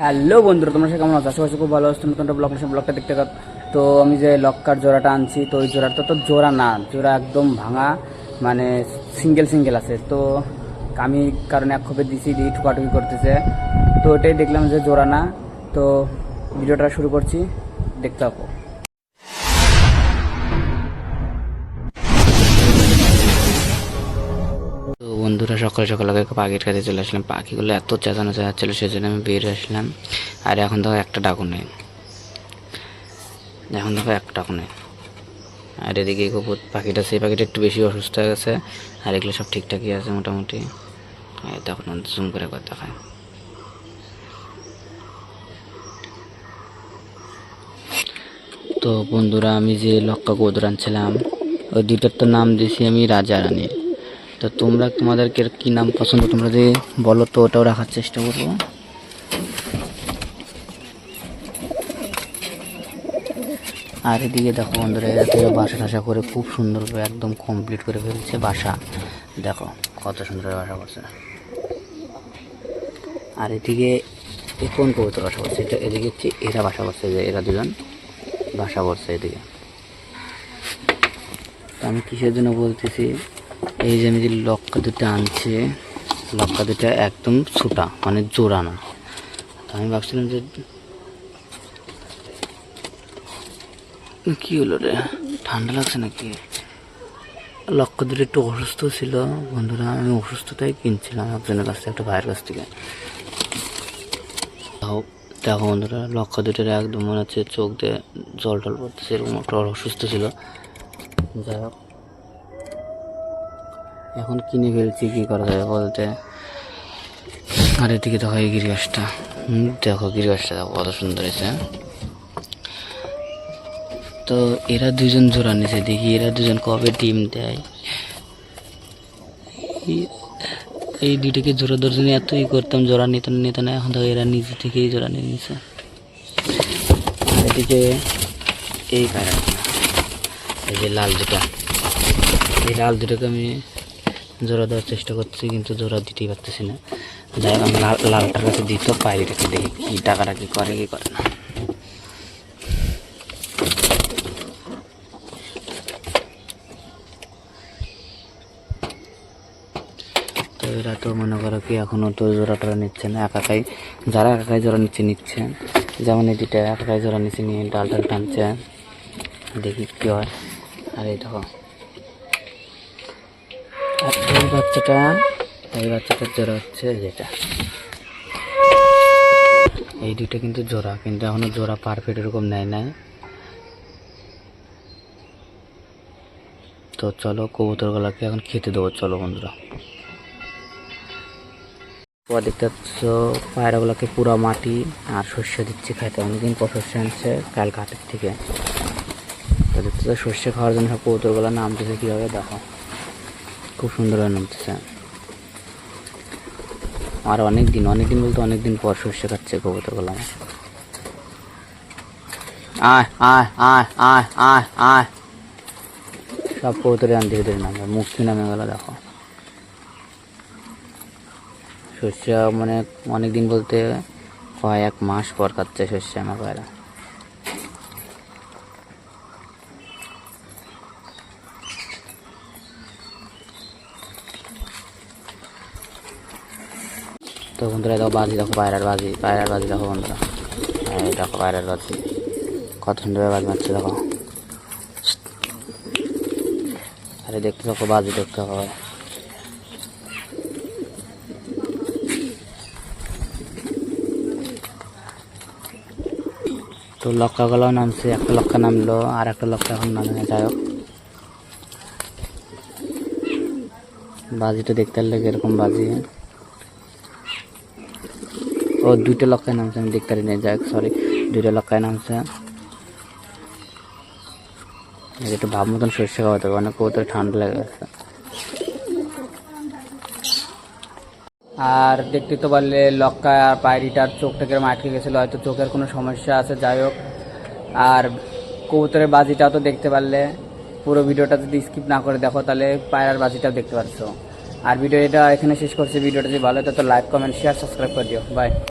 Hello বন্ধুরা, তোমরা সে কেমন আছো? আশেপাশে খুব ভালো আছো। তুমি একটা ব্লগ ব্লগটা দেখতে পাচ্ছ তো আমি যে লক্কার জোড়াটা আনছি, তো ওই জোড়াটা তো জোড়া না, জোড়া একদম ভাঙা মানে সিঙ্গেল সিঙ্গেল আছে। তো আমি কারণে এক খোপে দিছি, দিয়ে ঠুকাঠুকি করতেছে। তো ওটাই দেখলাম যে জোড়া না। তো ভিডিওটা শুরু করছি, দেখতে থাকো। বন্ধুরা সকাল সকাল পাখির কাছে চলে আসলাম। পাখিগুলো এত চেঁচানো চেঁচাচ্ছিল, সেজন্য আমি বের আসলাম। আর এখন দেখো একটা ডাকু নেই। এখন দেখো একটা ডাকু নেই। আর এদিকে পাখিটা, সেই পাখিটা একটু বেশি অসুস্থ হয়ে গেছে। আর এগুলো সব ঠিকঠাকই আছে মোটামুটি। তখন জুম করে করে দেখায়। তো বন্ধুরা, আমি যে লক্কা গোদর আনছিলাম ওই দুইটার তো নাম দিয়েছি আমি রাজা রানী। তো তোমরা তোমাদেরকে কি নাম পছন্দ তোমরা যদি বলো তো ওটাও রাখার চেষ্টা করব। আর এদিকে দেখো বন্ধুরা, এরা থেকে বাসা টাসা করে খুব সুন্দর করে একদম কমপ্লিট করে ফেলছে বাসা। দেখো কত সুন্দর বাসা করছে। আর এদিকে এ কোন কবুতর বাসা করছে? এটা এদিকে হচ্ছে এরা বাসা করছে যে এরা দুজন বাসা করছে এদিকে। তো আমি কিসের জন্য বলতেছি? এই যে আমি যে লক্কা দুটো আনছি, লক্কা দুটো একদম ছোটা মানে জোড়া না আমি ভাবছিলাম যে কি হলো রে? ঠান্ডা লাগছে নাকি? লক্ষ্য দুটো একটু অসুস্থ ছিল। বন্ধুরা, আমি অসুস্থতাই কিনছিলাম একজনের কাছ থেকে, একটা ভাইয়ের কাছ থেকে। দেখো দেখো বন্ধুরা লক্ষ্য দুটোর একদম মনে হচ্ছে চোখ দিয়ে জল টল পড়তেছে, এরকম একটা অসুস্থ ছিল। যাই হোক। এখন কিনে ফেলছি, কী করা যাবে বলতে? আর এদিকে দেখো এই গিরিবাসটা হুম, দেখো গিরিবাসটা দেখো কত সুন্দর হয়েছে। তো এরা দুজন জোড়া নিছে, দেখি এরা দুজন কবে ডিম দেয়। এই- দুইটাকে জোড়া দর্জনে এত ই করতাম, জোড়া নিত না নিত না, এখন তো এরা নিজে থেকেই জোড়া নিয়ে নিছে। এদিকে এই পায়রা এই যে লাল দুটা, এই লাল দুটোকে আমি জোড়া দেওয়ার চেষ্টা করছি, কিন্তু জোড়া দিতেই পারতেছি না। যাই আমি লাল লালটার কাছে দিত পায়রিটাকে দেখি কি টাকাটা কি করে কি করে না। তো এরা তো মনে করো কি এখনও তো জোড়া টোড়া নিচ্ছে না একাকাই যারা একাকাই জোড়া নিচ্ছে নিচ্ছে। যেমন এই দুটা একাকাই জোড়া নিচ্ছে, নিয়ে ডাল ডাল টানছে। দেখি কি হয়। আর এই দেখো বাচ্চাটা, এই বাচ্চাটার জোড়া হচ্ছে যেটা। এই দুইটা কিন্তু জোড়া, কিন্তু এখনও জোড়া পারফেক্ট এরকম নেয় নাই। তো চলো, কবুতরগুলোকে এখন খেতে দেবো, চলো বন্ধুরা। দেখতে পাচ্ছ, পায়রাগুলোকে পুরো মাটি আর শস্য দিচ্ছে খাইতে। অনেকদিন পর শস্য আনছে কাল ঘাটের থেকে। তো দেখতে শস্য খাওয়ার জন্য সব কবুতরগুলো নামতেছে কীভাবে, দেখো। খুব সুন্দরভাবে নামতেছে। আর অনেক দিন অনেক দিন বলতে অনেক দিন পর শস্য খাচ্ছে কবুতরগুলো আমার আয় আয় আয় আয় আয় আয়। সব কবুতরে আন ধীরে ধীরে নামে মুক্তি নামে গেল, দেখো। শস্য মানে অনেক দিন বলতে কয়েক মাস পর খাচ্ছে শস্য আমার পায়রা। তো বন্ধুরা দেখো বাজি, দেখো পায়রার বাজি পায়রার বাজি দেখো বন্ধুরা। দেখো পায়রার বাজি। কত সুন্দর বাজি মারছে দেখো। আরে দেখতে থাকো, বাজি দেখতে থাকো তো লক্কাগুলো নামছে, একটা লক্কা নামলো, আর একটা লক্কা এখন নামে যাই হোক। বাজিটা দেখতে লাগে এরকম বাজি। ও দুইটা লক্কায় নামছে আমি দেখতে পারি যাই সরি দুইটা লক্কায় নামছে একটু ভাব মতন সর্ষে খাওয়াতে হবে অনেক কবুতর ঠান্ডা লেগে গেছে। আর দেখতে তো পারলে লক্কা আর পায়রিটার চোখটা কেরম আটকে গেছিল, হয়তো চোখের কোনো সমস্যা আছে, যাই হোক। আর কবুতরের বাজিটাও তো দেখতে পারলে, পুরো ভিডিওটা যদি স্কিপ না করে দেখো, তাহলে পায়রার বাজিটাও দেখতে পারছ। আর ভিডিও এটা এখানে শেষ করছি, ভিডিওটা যদি ভালো হয় তো লাইক কমেন্ট শেয়ার সাবস্ক্রাইব করে দিও। বাই